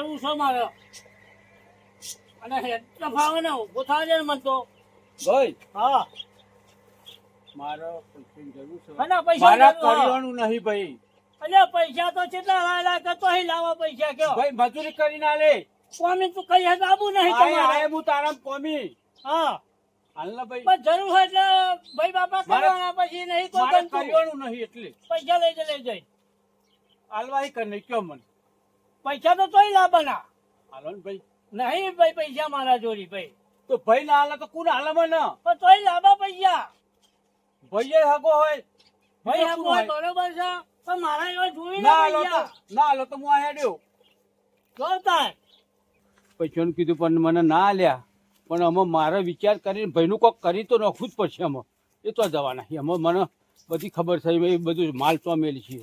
વાળવું છે મારે. અને હેઠ ફાવે ને ઊભો થાય ને મને તો. ભાઈ. હા. મારા પૈસાની જરૂર છે. અને પૈસા મારા જરૂર નહીં ભાઈ. અલ્યા પૈસા તો કેટલા લાયેલા કરતો અહીં લાવો પૈસા કયો. ભાઈ મજૂરી કરીને આલે. કોમી તું કઈ હદ આબુ નહીં તમારે? હું તારા કોમી. હા. હાલના ભાઈ. પણ જરૂર હોય એટલે ભાઈ બાપા કરવાના પછી નહીં કોઈ મારે નહીં એટલે. પૈસા લઈ જાય લઈ જઈ હાલવાય કર નહીં કયો મને. પૈસા તો તોય લાવવાના હાલો ને ભાઈ. નહીં ભાઈ પૈસા મારા જોડી ભાઈ. તો ભાઈ ના હાલે તો કોણ હાલે ના પણ તોય લાવવા પૈસા. ભાઈએ હગો હોય. ભાઈ આ હોય? બરોબર છે. પણ મારા એવા જોઈ ના ને હાલો તો ના હાલો તો હું આ હેડ્યો. જોતા પૈસાનું કીધું પણ મને ના આલ્યા પણ અમે મારો વિચાર કરીને ભાઈનું કોક કરી તો નાખવું જ પડશે અમે એ તો જવાના અમે મને બધી ખબર થઈ એ બધું માલ ચોમેલ છે.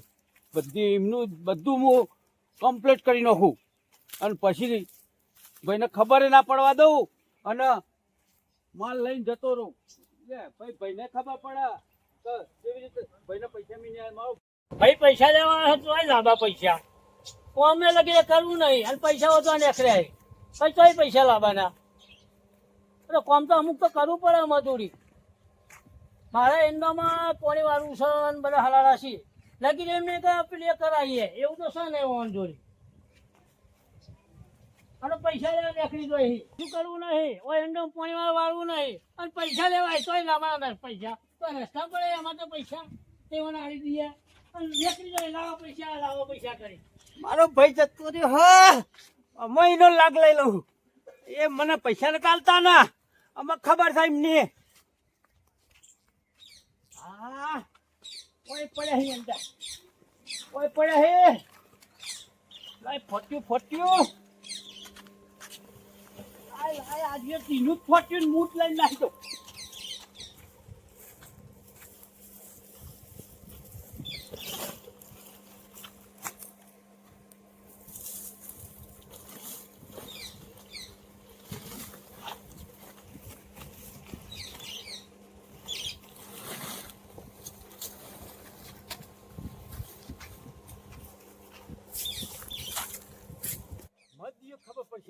બધી એમનું બધું હું કમ્પ્લીટ કરી નાખું. અને પછી ભાઈને ખબર ના પડવા દઉં અને માલ લઈને જતો રહું. લે, ભાઈ, ભાઈને ખબર પડે. તો કેવી રીતે? ભાઈને પૈસા મીને મારો ભાઈ, પૈસા લેવા હોય લાંબા પૈસા. કોમે લગી કરવું નહીં. અને પૈસા વધવા નીકળ્યા પછી તોય પૈસા લાવવાના. એટલે કોમ તો અમુક તો કરવું પડે, મજૂરી. મારા એન્ડોમાં પોણી વાળું છે બધા હલાડા છે. લગીને એમને પેલી કરાવીએ એવું તો છે ને ઓન જોડી અને પૈસા લેવા નીકળી ગયો. શું કરવું નહીં? ઓ એન્ડો પાણી વાળું નહીં. અને પૈસા લેવાય તોય લાવવાના પૈસા. તો રસ્તા પડે એમાં તો પૈસા. તેઓને આલી દઈએ. અને નીકળી જાય, લાવો પૈસા લાવો પૈસા કરી. મારો ભાઈ જતો રહ્યો. હા મહિનો લાગ લઈ લઉં. એ મને પૈસા નતા આલતા ના. અમે ખબર થાય ને હા ઓય પડ્યા હી અંદર? કોઈ પડ્યા હે? લાય ફટ્યું ફટ્યું. આય આય આજે તીનું ફટ્યું મૂઠ લઈને નાખી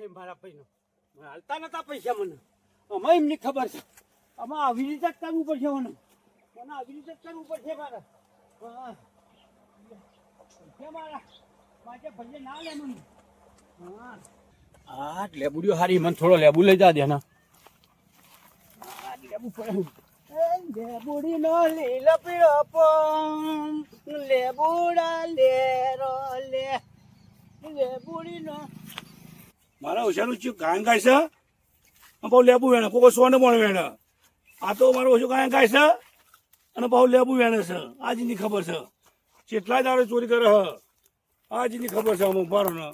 ખબર મારા ભાઈનો. મને હાલતા નતા પૈસા મને. અમે એમની ખબર છે. આમાં આવી રીતે જ કરવું પડશે મને. મને આવી રીતે જ કરવું પડશે મારા. હા. મારા. માટે ભાઈએ ના લે મને. હા. આ લેબુડીઓ હારી. મને થોડો લેબુ લઈ જા દેના લેબુ પડે લેબુડી નો લીલો પીળો પમ. લેબુડા લેરો લે. લેબુડી નો મારા ઓછાનું ચીક ગાયન ગાય છે? બહુ લેબુ વેણે કોઈ સોને પણ વેણે. આ તો મારું ઓછું ગાયન ગાય છે અને બહુ લેબુ વેણે છે. આજની ખબર છે. જેટલા દાડે ચોરી કરે હ આજની ખબર છે અમુક મારો ને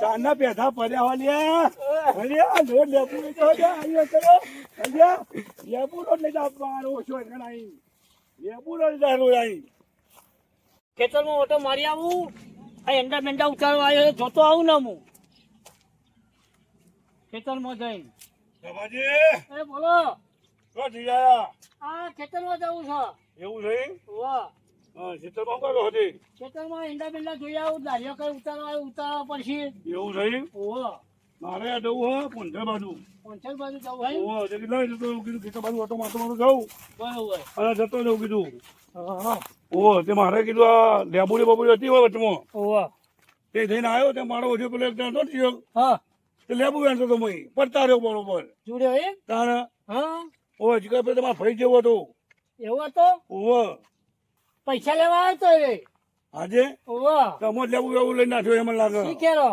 ચાંદના પેથા પડ્યા વાલિયા લેબુ કરો અલ્યા લેબુ નો લઈ જાઓ મારો ઓછો ગણાઈ લેબુ નો લઈ જાઓ આઈ ખેતરમાં ઓટો મારી આવું. આ એંડા મેંડા ઉતારવા આવ્યો છે, જોતો આવું ને હું. ખેતરમાં જઈને. બાબાજી. એ બોલો. જઈ આયા? આ ખેતરમાં જવું છે. એવું થઈ વાહ. શીતળમાં કરો હતી? ખેતરમાં એંડા મેંડા જોઈ આવું દારિયો કઈ ઉતારવા ઉતારવા પડશે એવું થઈ ઓહો મારે આ જવું હો પંદર બાજુ. પંચર બાજુ જવું હોય ઓ તેથી લઈ જતો કીધું બાજુ ઓટો મારતો મારું જવું. બરાબર. અને જતો જવું કીધું. હા. તે મારે કીધું આ લેબુડી બબુડી હતી હોય વચમાં. ઓવા તે થઈને આવ્યો તે મારો ઓછો પેલો એક જણ હતો હા. તે લેબુ વેણતો હતો મય પડતા રહ્યો બરોબર. જોડે એમ તારે હા. ઓ જીગા પેલો તમારા ફરી જેવો હતો. એવો હતો? ઓવો પૈસા લેવા આવ્યો તો એ? આજે? ઓહો. તમો લેબુ વેબુ લઈને નાખ્યો એમ લાગે. શીખેલો?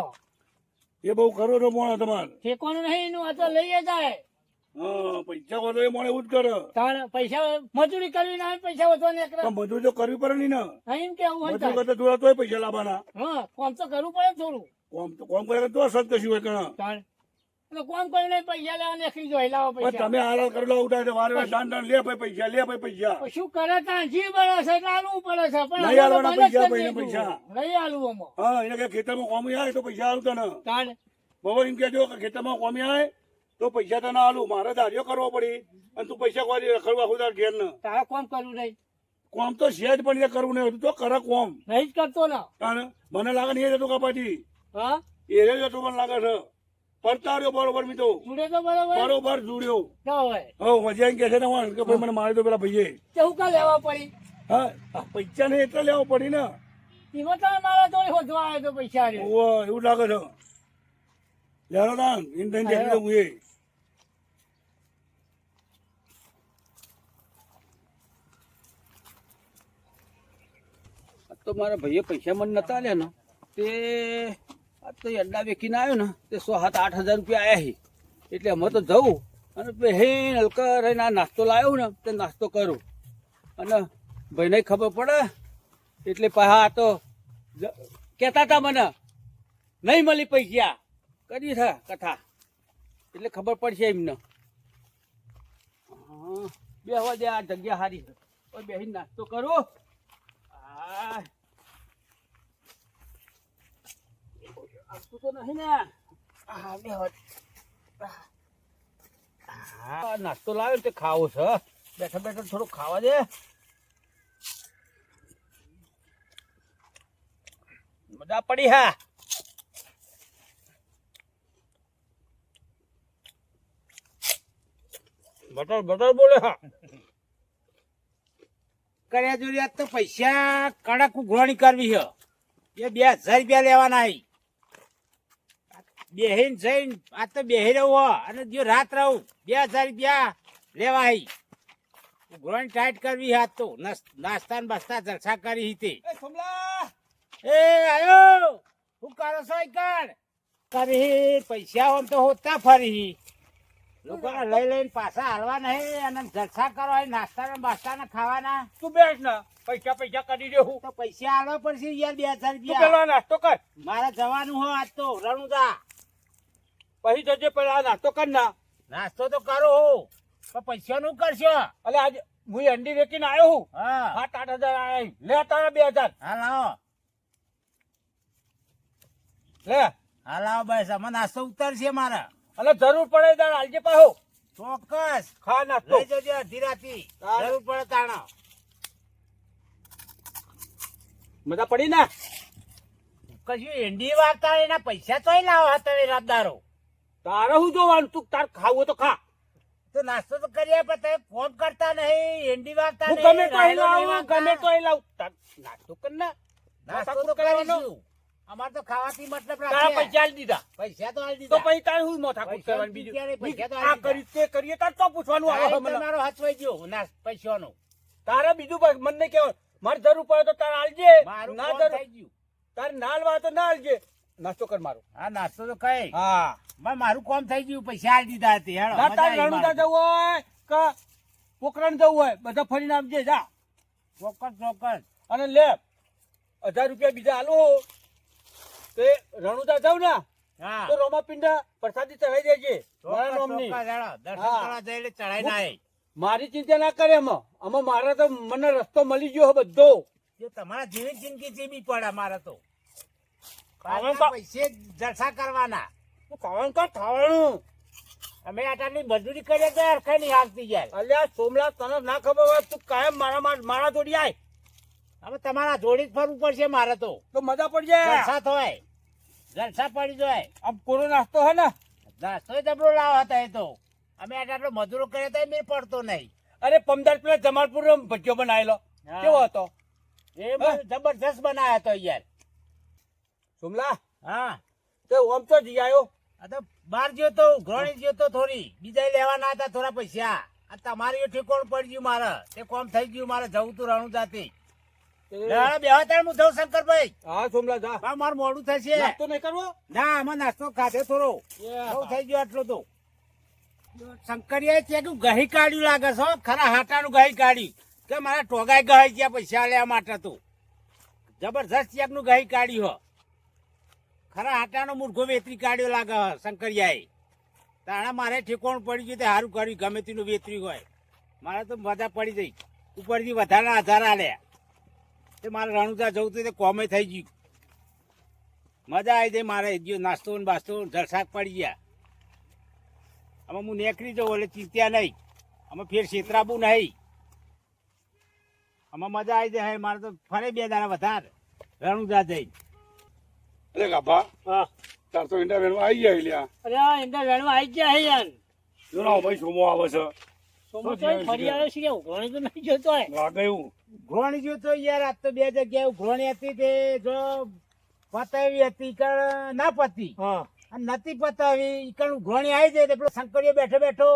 એ બહુ કરો તો મોણો તમારે. ઠેકોનું નહીં એનું આ તો લઈએ જાય. હા પૈસા વધો એ મોણે એવું જ કરે. તાણ પૈસા મજૂરી કરવી ના પૈસા નીકળે. મજૂરી તો કરવી પડે નહીં ને. એમ કેવું હોય મજૂરી કરતા પૈસા લાવવાના. હા કોમ તો કરવું પડે થોડું. કોમ તો કોમ કરે તો કશું હોય કણા. કોમ કરીને પૈસા લેવા પૈસા. તમે હાલ કરેલો ઉઠાય વારે વારે દાન દાન લે ભાઈ પૈસા લે ભાઈ પૈસા. શું કરે? તાણ જી બળે છે એટલે પડે છે. પણ નહીં આલવાના પૈસા, કરી પૈસા. નહીં આલવું આમાં હા એને કે ખેતરમાં કોમી આવે તો પૈસા ને એમ કહેજો કે ખેતરમાં કોમી આવે તો પૈસા તો ના આલું. મારે ધાર્યો કરવો પડી. અને તું પૈસા કોઈ રખડવા ખુદા ઘેર ને તારે કોમ કરવું નહીં. કોમ તો સહેજ પણ એ કરવું નહીં તો કરે કોમ. નહીં જ કરતો ને. તાને મને લાગે નહીં જતો કપાટી હા? એ જતો મને લાગે છે. પડતા બરોબર મી તો જોડે તો બરાબર. બરોબર જોડ્યો. ના હોય. કે છે ને વાણ કે ભાઈ મને મારી દો પેલા ભાઈએ. તે કા લેવા પડી? હા આ પૈસા ને એટલે લેવો પડી ને. એમાં તમે મારા જોડે હોધવા આવ્યો તો પૈસા રે એવું લાગે છે. લેરો દાન ઇન તઈને દેખી દઉં એ. તો મારા ભાઈએ પૈસા મને નતા લે ને. તે આ તો અંડા વેચીને આવ્યો ને, તે સો સાત આઠ હજાર રૂપિયા આવ્યા હી. એટલે અમે તો જવું અને પહેન હલકા રહીને નાસ્તો લાવ્યો ને, તે નાસ્તો કરું. અને ભાઈને ખબર પડે, એટલે પાછા આ તો કહેતા હતા મને, નહીં મળી પૈસા કરી છે કથા. એટલે ખબર પડશે એમને. બે હવા દે આ જગ્યા સારી છે બેહીને નાસ્તો કરો. આ આવતું તો નહીં ને હા નાસ્તો લાવ્યો તે ખાવો છે બેઠા બેઠા થોડું ખાવા દે મજા પડી હા બટર બટર બોલે હા કર્યા જોડે તો પૈસા કડક ઉઘરાણી કરવી છે. એ બે હજાર રૂપિયા લેવાના હઈ બેહીન જઈને આ તો બેહી રહું હો અને જો રાત રહું. બે હજાર રૂપિયા લેવા ગ્રોન ટાઈટ કરવી હાથ તો. નસ- નાસ્તા ને બસ્તા જલસા કરી હતી એ આયો! હું કરો છો કર કરી પૈસા હોમ તો હોતા ફરી. લોકોને લઈ લઈને પાછા હાલવા નહીં અને જલસા કરવા નાસ્તા ને બાસ્તા ને ખાવાના. તું બેસ ને. પૈસા પૈસા કરી દે હું. તો પૈસા આલવા પડશે યાર બે હજાર રૂપિયા. નાસ્તો કર. મારે જવાનું હો આજ તો રણુદા. પછી જજે પેલા નાસ્તો કર ના. નાસ્તો તો કરો હો પણ પૈસા નું કરશો? એટલે આજે હું અંડી વેચીને આવ્યો હું. હા. સાત આઠ હજાર આવ્યા લે તારા બે હજાર. હા લાવો. લે. હા લાવો બસ. અમે નાસ્તો ઉતારશે મારે. અને જરૂર પડે તાર આલજે પાહો. ચોક્કસ. ખા નાસ્તો. લઈ જજે અડધી રાતી. જરૂર પડે તાણા. મજા પડી ને? કશું એંડી વાર્તા એના પૈસા તોય લાવો હતા રાતદારો તારે હું જોવાનું? તું તાર ખાવું તો ખા. તો નાસ્તો તો કરીએ પણ તમે ફોન કરતા નહીં એન્ડી વાગતા નહીં, ગમે તો અહીં લાવું ગમે તો અહીં લાવું. તાર નાસ્તો કર ના. નાસ્તો તો કરવાનો. અમારે તો ખાવાથી મતલબ તારા પૈસા આલી દીધા. પૈસા તો આલી તો પછી તારે હું મોથા કુટ કરવાનું બીજું? પૈસા તો આ કરી તે કરીએ તાર તો પૂછવાનું આવે ટાઈમ મારો હાથ હચવાઈ ગયો ના પૈસાનો. તારે બીજું મને કહેવાનું. મારે જરૂર પડે તો તારે આલજે. ના જરૂર ગયું. તારે નાલવા તો ના આલજે. નાસ્તો કર મારો. હા નાસ્તો તો કઈ. હા. મારું કોમ થઈ ગયું પૈસા આલી દીધા હતી હેડો ના તારે રણુદા જવું હોય કે પોકરણ જવું હોય બધા ફરીને આપજે જા. ચોક્કસ ચોક્કસ. અને લે હજાર રૂપિયા બીજા આલો. તે રણુદા જાવ ને હા. તો રોમાપિંડા પ્રસાદી ચડાઈ દેજે. મારા નામની. દર્શન કરવા જઈને નાય મારી ચિંતા ના કરે એમાં. આમાં મારા તો મને રસ્તો મળી ગયો બધો. તમારા જેવી જિંદગી જીવી પડે મારા તો. પૈસે જલસા કરવાના. ખાવાનું કા ખાવાનું. અમે આટલી મજૂરી કરીએ તો હરખાઈ નહીં હાલતી જાય અલ્યા સોમલા તને ના ખબર હોય તું કાયમ મારા મારા જોડી આય. હવે તમારા જોડી જ ફરવું પડશે મારે તો. તો મજા પડી જાય. જલસા થાય. જલસા પડી જાય. આમ કોરો નાસ્તો હે ને? નાસ્તો જબરો લાવો હતા એ તો. અમે આટલો મજૂરો કરીએ તો મેં પડતો નહીં. અરે પમદાર પેલા જમાલપુર ભજીયો બનાવેલો. કેવો હતો? એ જબરજસ્ત બનાવ્યો હતો યાર. સોમલા હા. તો ઓમ તો જઈ આવ્યો આ તો બાર ગયો તો ઘણી ગયો તો થોડી. બીજા લેવાના હતા થોડા પૈસા. આ તમારી ઠેકોણ પડી ગયું મારે. તે કોમ થઈ ગયું મારે. જવું તું રણું જાતી. શંકરભાઈ? હા સોમલા જા. મારું મોડું થશે. નાસ્તો નહીં કરવો? ના આમાં નાસ્તો ખાધે થોડો. થઈ ગયો આટલો તો. શંકરિયા છે ગહી કાઢ્યું લાગે છે. ખરા હાટાનું ગહી કાઢ્યું. કે મારા ટોગાઈ ગહાઈ ગયા પૈસા લેવા માટે તો. જબરજસ્ત ચેકનું ગહી કાઢ્યું હો. ખરા હાટાનો મૂર્ખો વેતરી કાઢ્યો લાગે શંકરિયાએ. તાણા મારે ઠેકોણ પડી ગયું તે સારું કર્યું, ગમે તેનું વેતરી હોય. મારે તો મજા પડી જઈ ઉપરથી વધારે આધાર આલ્યા તે મારે રણુજા જવું હતું તે કોમે થઈ ગયું. મજા આવી ગઈ મારે. જો નાસ્તો ને બાસ્તો જળસાક પડી ગયા. આમાં હું નેકરી જાઉં એટલે ચિંત્યા નહીં. આમાં ફેર છેતરાબું નહીં. આમાં મજા આવી જાય મારે તો ફરે બે દાડા વધારે રણુજા જઈ અરે ગાભા હા. તાર તો ઈંડા વેણમાં આવી ગયા લ્યા અરે આ એમના વેણમાં આવી ગયા હે યાર. જો ભાઈ સોમો આવે છે. સોમો તો ફરી આવ્યો છે કે ઉઘરાણી તો નહીં જોતો હે લાગે એવું. ઘોણી જોતો યાર આજ તો બે જગ્યાએ ઘોણી હતી તે જો પતાવી હતી કે ના પતી. હા. અને નથી પતાવી ઈકણ ઘોણી આવી જાય પેલો શંકરીયો બેઠો બેઠો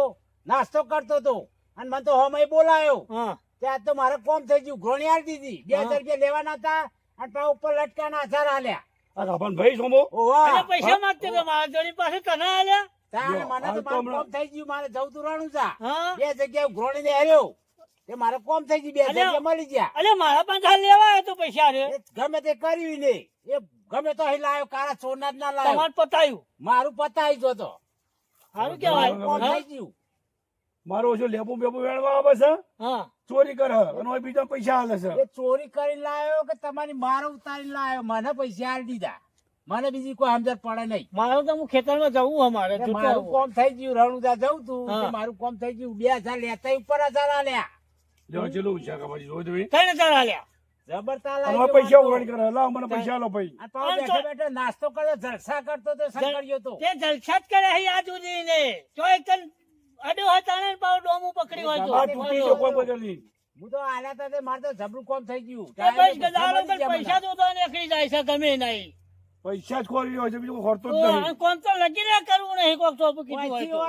નાસ્તો કરતો હતો. અને મને તો હોમય બોલાયો હા. ત્યાં તો મારે કોમ થઈ ગયું ઘોણી આલી દીધી. બે. હજાર રૂપિયા લેવાના હતા અને પા ઉપર લટકાના હજાર આલ્યા. આ ભાઈ સોમો ઓવા. પૈસા માંગતો કે મારા જોડી પાસે તને આલ્યા? તારે મને તો મારું કોમ થઈ ગયું મારે જવું તું રાણું બે જગ્યાએ ઘોડી ને હાર્યો. તે મારે કોમ થઈ ગયું બે જગ્યા મળી ગયા. અરે મારા પાસે લેવા આવ્યો તો પૈસા રે ગમે તે કર્યું ને એ ગમે તો અહીં લાયો કારા સોના જ ના લાયો. તમારે પતાયું. મારું પતાઈ તો. સારું મારું કોમ કેવાય થઈ ગયું. મારું ઓછો લેબુ બેબુ વેણવા આવે છે? હા. ચોરી કરે અને બીજા પૈસા હાલે છે. એ ચોરી કરી લાયો કે તમારી મારો ઉતારી લાયો? મને પૈસા આલી દીધા. મને બીજી કોઈ સમજણ પડે નહીં. મારું તો હું ખેતરમાં જવું અમારે મારું કોમ થઈ ગયું રણુજા જવું તું મારું કોમ થઈ ગયું. બે હજાર લેતા ઉપર હજાર આલ્યા. જો ચેલું છે ગાભાજી જોઈ દે કઈ નતા આલ્યા. જબરતા લાવ પૈસા તો. કરે. લાવ મને પૈસા લો ભાઈ. પાછો બેઠો બેઠો નાસ્તો કર્યો જલસા કરતો તો સંકળ્યો તો. તે જલસા જ કરે હે સુધી ને જો એક તન અડ્યો હોય તાણે ને પાછું ડોમું પકડ્યું હોય તો આ તૂટી ગયો કોઈ બદલી હું તો આલ્યા તા તે તો જબરું કોમ થઈ ગયું. એ બસ પર પૈસા મને. તો તો નીકળી જાય છે ગમે નહીં. પૈસા જ ખોરી રહ્યો છે બીજું ખોરતો જ નહીં. કોમ તો લગીને કરવું નહીં કોક તો કીધું હોય હોય તો હો.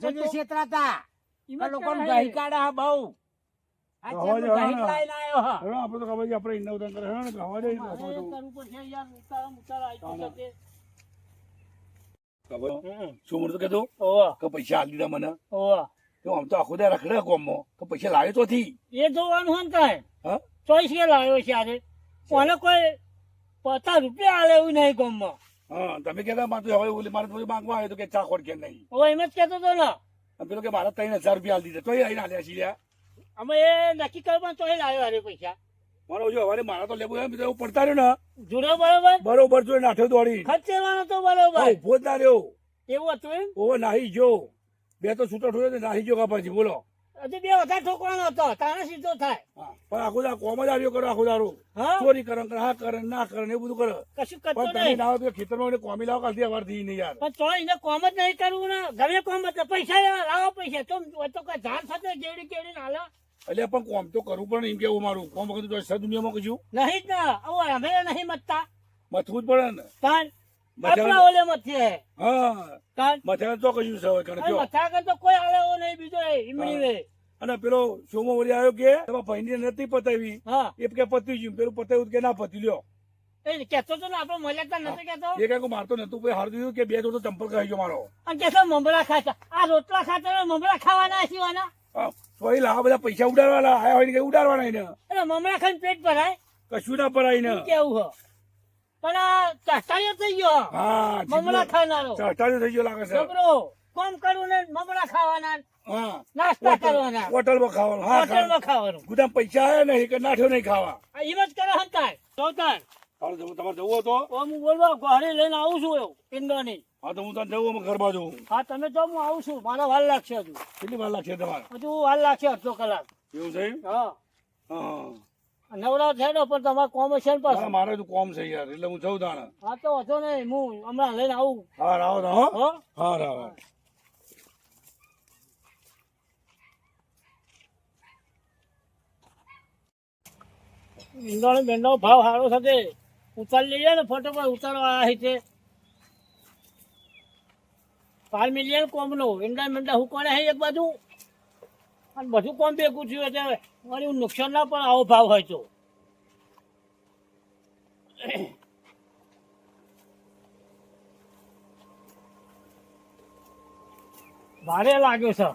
જોજો તો આ લોકોને ગહી કાઢે બહુ. આ હવા ચેટલું જ હવા ગહી ના. લાઈને આયો હા. હવે આપણે તો ખબર છે આપણે ઈંડા ઉતાર કરે ને દે કરવું. પડશે યાર ઉતારા મુતારા આવી ગયું છે તે. કહેતો? કે પૈસા આલી દીધા મને. તો આમ તો આખો દે રખડે કોમમાં કે પૈસા લાવ્યો તો થી. એ જોવાનું હોય કાય. હા? ચોઈસ કે લાવ્યો છે આજે. કોને કોઈ પચાસ રૂપિયા આલે એવું નહીં ગામમાં. હા તમે કહેતા મારે તો હવે ઓલી મારે થોડી માંગવા આવ્યો તો કે ચા ખોટ કે નહીં. ઓ એમ જ કહેતો તો ને. પેલો કે મારા ત્રણ હજાર રૂપિયા આલી દીધા. તો એ આલ્યા છીએ અમે એ નક્કી કરવા તો લાવ્યો અરે પૈસા. મારો જો હવે મારા તો લેવું એમ તો પડતા રહ્યો ને. જોડે બરોબર? બરોબર જોઈ નાઠે દોડી. ખર્ચેવાનો તો બરોબર. ઊભો જ ના રહ્યો. એવું હતું એમ? ઓવો નાહી જો બે તો છૂટો ઠોયો નાહી જો કાપાજી બોલો. હજી બે વધારે ઠોકવાનો હતો. તારે સીધો થાય. પણ આખો દા કોમ જ આવ્યો કરો આખો દારો ચોરી કરો હા કરે ના કરે એ બધું કરે. કશું કરતો નહીં. ના તો ખેતરમાં કોમી લાવો કાલથી અવારથી નહીં યાર. પણ તો એને કોમ જ નહીં કરવું ને. ગમે કોમ એટલે પૈસા લેવા, પૈસા. તો તો જાણ સાથે જેડી કેડી ના એટલે પણ કોમ તો કરવું પણ એમ કેવું મારું? કોમ વખત તો સદ દુનિયામાં કશું? નહીં જ ના. આવો અમે નહીં મતતા. મથવું જ પડે ને. પણ આપણા ઓલે મથે હા. મથે તો કશું છે હવે કણે અને મથા તો કોઈ આલે એવો નહીં બીજો એ ઈમડી વે. અને પેલો સોમો વળી આવ્યો કે તમારા ભાઈ નથી પતાવી. એ કે પતી ગયું. પેલું પતાવ્યું કે ના પતી લ્યો. કેતો તો ને આપણે મજાક નથી કેતો એ કઈ મારતો નતું પછી હારું દીધું કે બે જોડો ચંપલ ખાઈ ગયો મારો. અને કેતો મમરા ખાતા. આ રોટલા ખાતા મમરા ખાવાના સીવાના હા, તો લાવા બધા પૈસા ઉડાડવાના આયા હોય ને કઈ ઉડાડવાના એને? એટલે મમરા ખાઈને પેટ ભરાય? કશું ના ભરાય ને કેવું હો? પણ આ ચાટાળીઓ થઈ ગયો હા. મમરા ખાનારો. ચટાડ્યો થઈ ગયો લાગે છે. છોકરો કોમ કરવું ને મમરા ખાવાના હા નાસ્તા કરવાના. હોટલમાં ખાવાનું હા હોટલમાં ખાવાનું. ગુદામ પૈસા આવ્યા નહીં કે નાઠો નહીં ખાવા. આ એમ જ કરે હંતાય જોતાય તારે જવું તમારે જવું હતો તો? હું બોલવા ગોળી લઈને આવું છું એવું પિંડોની. હા તો હું તને જવું અમે ઘર બાજુ હા તમે તો હું આવું છું. મારા વાર લાગશે હજુ. કેટલી વાર લાગશે તમારે? હજુ વાર લાગશે અડધો કલાક. એવું છે હા. હા નવરા થયેલો પણ તમારે કોમ છે ને પાસે મારે તો કોમ છે યાર એટલે હું જઉં તાણે. હા તો વાંધો નહીં હું હમણાં લઈને આવું. હા આવો તો હા. હા? હા. ઈંડાનો બેંડાનો ભાવ સારો થશે. ઉતારી લઈએ ને ફોટો પર ઉતારવા આવ્યા છે. પાર મિલિયન કોમનો ઈંડા મેંડા હું છે એક બાજુ? અને બધું કોમ ભેગું થયું એટલે મારી નુકસાન ના પણ આવો ભાવ હોય તો. ભારે લાગ્યો છે.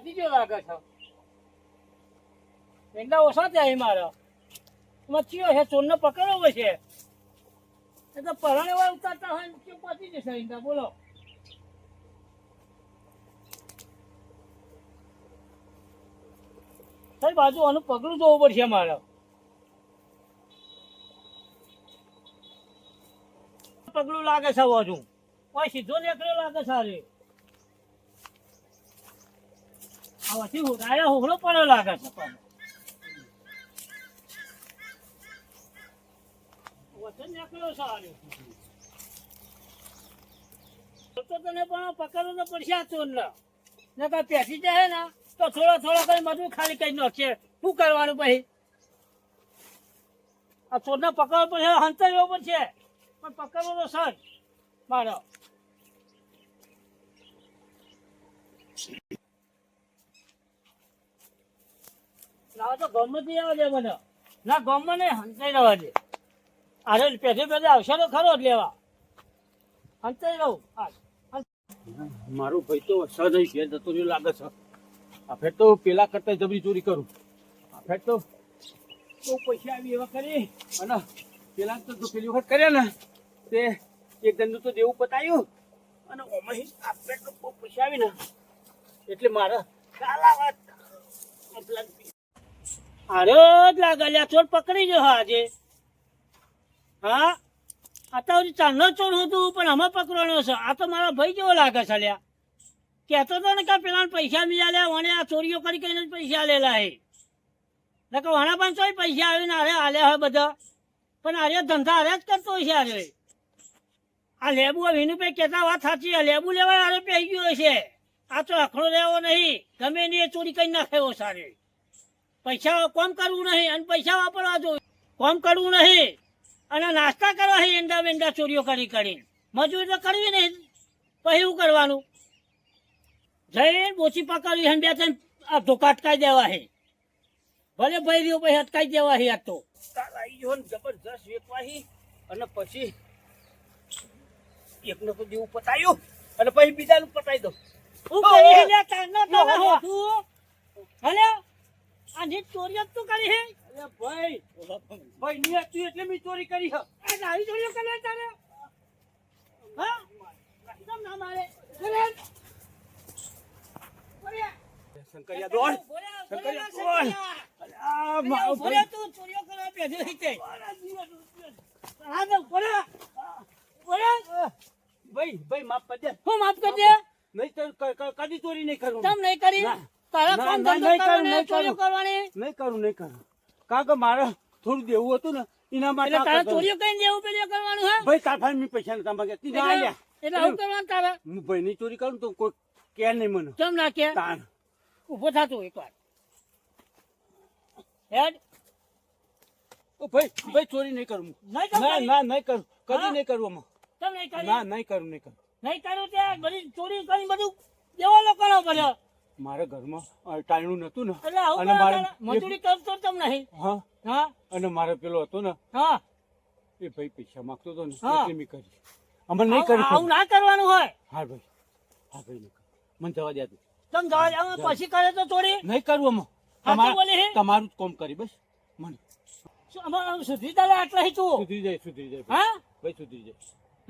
પતી ગયો લાગે છે. એંગા ઓછા ત્યાં મારા. મચ્છીઓ છે, ચોરને પકડવો છે. એ તો પરણે વાર ઉતારતા હોય કે પતી જશે એંગા બોલો. સાહેબ, બાજુ આનું પગલું જોવું પડશે મારે. પગલું લાગે છે બાજુ. કોઈ સીધો નીકળ્યો લાગે છે આવાથી ઉડાયા હોગળો પડ્યો લાગે છે તો પણ ને કાંઈ પેસી જાય ને, તો થોડો થોડો કઈ બધું ખાલી કરી નાખશે. શું કરવાનું પછી? આ ચોરને પકડવો પડશે, હંતાડવો પડશે. પણ પકડવો સર. મારો. ના તો આવવા દે મને. ના, ગમે નહીં હંતાઈ રહેવા દે. અરે, પેઢી પેઢી આવશે તો ખરો લેવા. હંતાઈ રહું. મારું ભાઈ તો સ નહીં ઘેર જતો રહ્યો લાગે છે. આ ફેર તો પેલા કરતા જબરી ચોરી કરું. આ ફેર તો પૈસા આવી એવા કરી. અને પેલા તો પેલી વખત કર્યા ને, તે એક ધંધો તો દેવું પતાયું. અને ઓમાં આપણે તો બહુ પૈસા આવી ને એટલે મારા કાલા વાત આ જ લાગે લ્યા ચોર પકડી ગયો આજે. હા અત્યારે ચાંદનો ચોર હતું, પણ અમે પકડવાનો છે. આ તો મારા ભાઈ જેવો લાગે છે, લ્યા. કહેતો હતો ને કે પૈસા બીજા વણે આ ચોરીઓ કરી કરીને પૈસા લેલા હે. નકર વણા પણ તોય પૈસા આવીને અરે આલ્યા હોય બધા. પણ આરે ધંધા આરે જ કરતો છે આરે આ લેબુ વિનુભાઈ કહેતા વાત સાચી, આ લેબુ લેવા આરે પહેરી ગયો છે. આ તો અખડો લેવો નહીં. ગમે નહીં ચોરી કરી નાખે એવો સારે. પૈસા કોમ કરવું નહીં અને પૈસા વાપરવા જોઈએ. કોમ કરવું નહીં અને નાસ્તા કરવા એંડા વેંડા ચોરીઓ કરી કરીને. મજૂર તો કરવી નહીં પછી શું કરવાનું? જઈને બોચી પકડવી હે બે ત્રણ આ ધોકા અટકાઈ દેવા હે. ભલે ભાઈ રહ્યો પછી અટકાઈ દેવા હે આ તો. તાર આવી ગયો ને જબરજસ્ત વેકવાહી અને પછી એકનો તો દેવું પતાયું અને પછી બીજાનું પતાવી દઉં. હું કરી લે નીચ ચોરી જ તો કરી હે? અરે ભાઈ ભાઈ ની હતું એટલે મી ચોરી કરી હે. એ નારી ચોરી કરે તારે? હા? કેમ ના મારે? બોલે. શંકરિયા દોડ. શંકરિયા દોડ. તું ચોરીઓ કરવા બેઠી છે હા તો બોલે. બોલે. ભાઈ ભાઈ માફ કરી દે. હું માફ કરી દે? નહીં તો કદી ચોરી નહીં કરું તમ નહીં કરી. તારા ના, કામ ધંધો કરું, કરવાને નહીં ચોરીઓ કરું. કરવાની. નહીં કરું નહીં કરું. કારણ કે મારે થોડું દેવું હતું ને એના માટે તારે ચોરીઓ કઈ દેવું પેલું કરવાનું હે? ભાઈ તાર ભાઈ મેં પૈસા નતા માંગ્યા. તી ના એટલે એટલે આવું કરવાનું તારે? હું ભાઈ ની ચોરી કરું તો કોઈ કે નહીં મને. કેમ ના કે? તાન ઊભો થતું એકવાર હેડ. ઓ ભાઈ ભાઈ ચોરી નહીં કરું. ના ના નહીં કરું. કદી નહીં કરું આમાં. કેમ નહીં કરી? ના નહીં કરું નહીં કરું. નહીં કરું બધી ચોરી કરી બધું દેવા લોકોનો કર્યો મારા ઘરમાં ટાણું નતું ને. અને મારે મજૂરી કરતો તમ નહીં. હા. હા? અને મારે પેલો હતો ને હા. એ ભાઈ પૈસા માંગતો હતો ને એટલે મેં કરી. અમને નહીં કરી આવું ના કરવાનું હોય. હા ભાઈ હા ભાઈ મને જવા દે. તમ જવા દે. પછી કરે તો થોડી. નહીં કરું આમાં સાચું બોલે હે? તમારું જ કોમ કરી બસ. મને. સુધરી તારે આટલા સુધરી જાય સુધરી જાય હા? ભાઈ સુધરી જાય.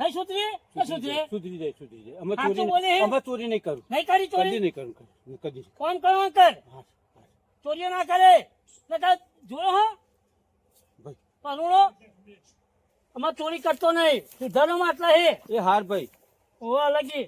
નહીં સુધરી? તો સુધરી સુધરી? જાય સુધરી જાય અમે ચોરી અમે ચોરી નહીં કરું. નહીં કરી ચોરી? નહીં કરું કદી કોણ કર હા. ચોરીઓ ના કરે? ને તાર જોયો હો? ભાઈ. પરુણો અમે ચોરી કરતો નહીં. સુધારો આટલા હે. એ હાર ભાઈ. ઓ લગી